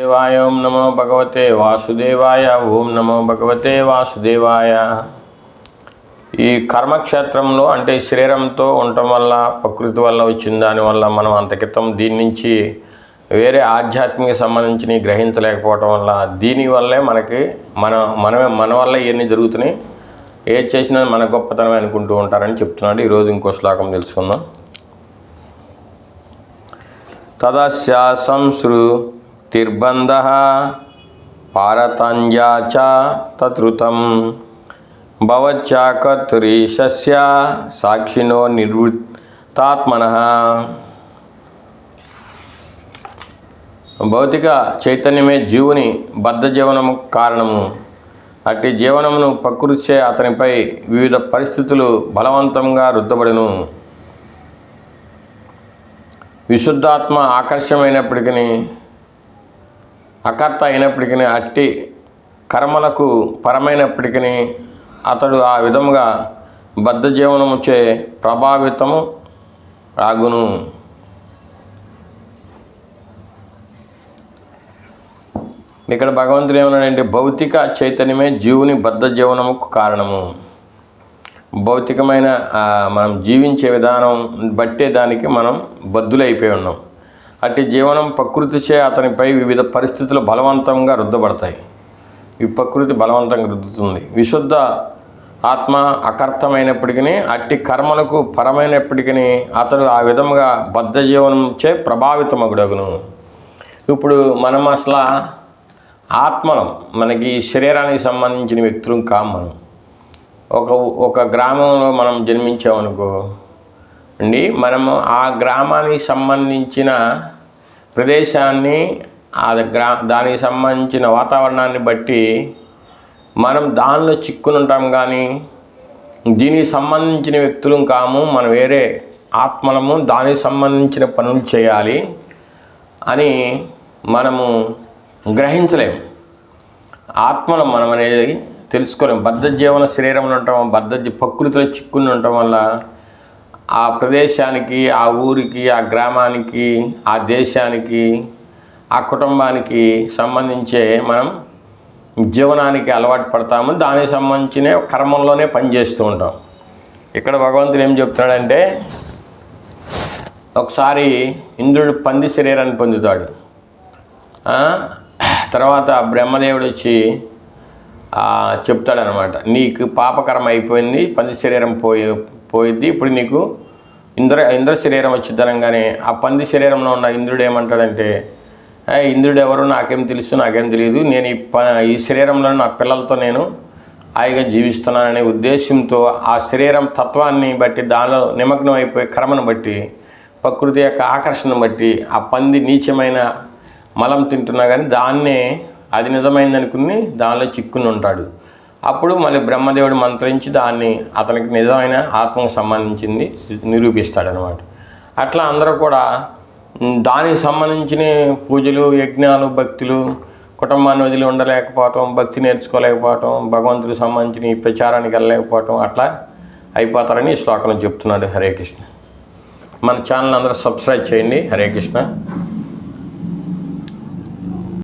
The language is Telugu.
దేవాయ ఓం నమో భగవతే వాసుదేవాయ ఓం నమో భగవతే వాసుదేవాయ. ఈ కర్మక్షేత్రంలో అంటే శరీరంతో ఉండటం వల్ల ప్రకృతి వల్ల వచ్చిన దానివల్ల మనం అంత క్రితం దీని నుంచి వేరే ఆధ్యాత్మిక సంబంధించి గ్రహించలేకపోవటం వల్ల దీనివల్లే మనకి మన మనమే మన వల్ల ఇవన్నీ జరుగుతున్నాయి. ఏది చేసినా మన గొప్పతనమే అనుకుంటూ ఉంటారని చెప్తున్నాడు. ఈరోజు ఇంకో శ్లోకం తెలుసుకుందాం. తదస్యా తిర్బంధ పారతాంజా చ తతృతం భవచ్చాకర్తురీశస్య సాక్షినో నిర్వృత్తాత్మన భౌతిక చైతన్యమే జీవుని బద్ధ జీవనము కారణము. అట్టి జీవనమును ప్రకృతిచే అతనిపై వివిధ పరిస్థితులు బలవంతంగా రుద్దబడును. విశుద్ధాత్మ ఆకర్షమైనప్పటికీ అకర్త అయినప్పటికీ అట్టి కర్మలకు పరమైనప్పటికీ అతడు ఆ విధముగా బద్ధ జీవనముచే ప్రభావితము రాగును. ఇక్కడ భగవంతుడు ఏమన్నాడంటే భౌతిక చైతన్యమే జీవుని బద్ధ జీవనముకు కారణము. భౌతికమైన మనం జీవించే విధానం బట్టే దానికి మనం బద్దులైపోయి ఉన్నాం. అట్టి జీవనం ప్రకృతిచే అతనిపై వివిధ పరిస్థితులు బలవంతంగా రుద్దబడతాయి. ఈ ప్రకృతి బలవంతంగా రుద్దుతుంది. విశుద్ధ ఆత్మ అకర్తమైనప్పటికీ అట్టి కర్మలకు పరమైనప్పటికీ అతడు ఆ విధముగా బద్ధ జీవనంచే ప్రభావితమగుడగును. ఇప్పుడు మనం అసలు ఆత్మలం మనకి శరీరానికి సంబంధించిన వ్యక్తులు కాం మనం. ఒక ఒక గ్రామంలో మనం జన్మించామనుకో అండి మనము ఆ గ్రామానికి సంబంధించిన ప్రదేశాన్ని ఆ గ్రా దానికి సంబంధించిన వాతావరణాన్ని బట్టి మనం దానిలో చిక్కుని ఉంటాం కానీ దీనికి సంబంధించిన వ్యక్తులు కాము మనం వేరే ఆత్మలము దానికి సంబంధించిన పనులు చేయాలి అని మనము గ్రహించలేము. ఆత్మలు మనం అనేది తెలుసుకోలేము. బద్ధ జీవన శరీరంలో ఉండటం బద్ధ జీ- ప్రకృతిలో చిక్కుని ఉండటం వల్ల ఆ ప్రదేశానికి ఆ ఊరికి ఆ గ్రామానికి ఆ దేశానికి ఆ కుటుంబానికి సంబంధించే మనం జీవనానికి అలవాటు పడతాము. దానికి సంబంధించిన కర్మంలోనే పనిచేస్తూ ఉంటాం. ఇక్కడ భగవంతుడు ఏం చెప్తున్నాడంటే ఒకసారి ఇంద్రుడు పంది శరీరాన్ని పొందుతాడు. తర్వాత బ్రహ్మదేవుడు వచ్చి చెప్తాడనమాట నీకు పాపకరం అయిపోయింది పంది శరీరం పోయి పోయింది ఇప్పుడు నీకు ఇంద్ర ఇంద్ర శరీరం వచ్చింది అనగానే ఆ పంది శరీరంలో ఉన్న ఇంద్రుడు ఏమంటాడంటే ఇంద్రుడు ఎవరు నాకేం తెలుసు నాకేం తెలియదు నేను ఈ ప ఈ శరీరంలో నా పిల్లలతో నేను హాయిగా జీవిస్తున్నాననే ఉద్దేశంతో ఆ శరీరం తత్వాన్ని బట్టి దానిలో నిమగ్నం అయిపోయే కర్మను బట్టి ప్రకృతి యొక్క ఆకర్షణ బట్టి ఆ పంది నీచమైన మలం తింటున్నా కానీ దాన్నే అది నిజమైందనుకుని దానిలో చిక్కుని ఉంటాడు. అప్పుడు మళ్ళీ బ్రహ్మదేవుడు మంత్రించి దాన్ని అతనికి నిజమైన ఆత్మకు సంబంధించింది నిరూపిస్తాడనమాట. అట్లా అందరూ కూడా దానికి సంబంధించిన పూజలు యజ్ఞాలు భక్తులు కుటుంబాన్ని వదిలి ఉండలేకపోవటం భక్తి నేర్చుకోలేకపోవటం భగవంతుడికి సంబంధించిన ఈ ప్రచారానికి వెళ్ళలేకపోవటం అట్లా అయిపోతారని ఈ శ్లోకంలో చెప్తున్నాడు హరే కృష్ణ. మన ఛానల్ అందరూ సబ్స్క్రైబ్ చేయండి. హరే కృష్ణ.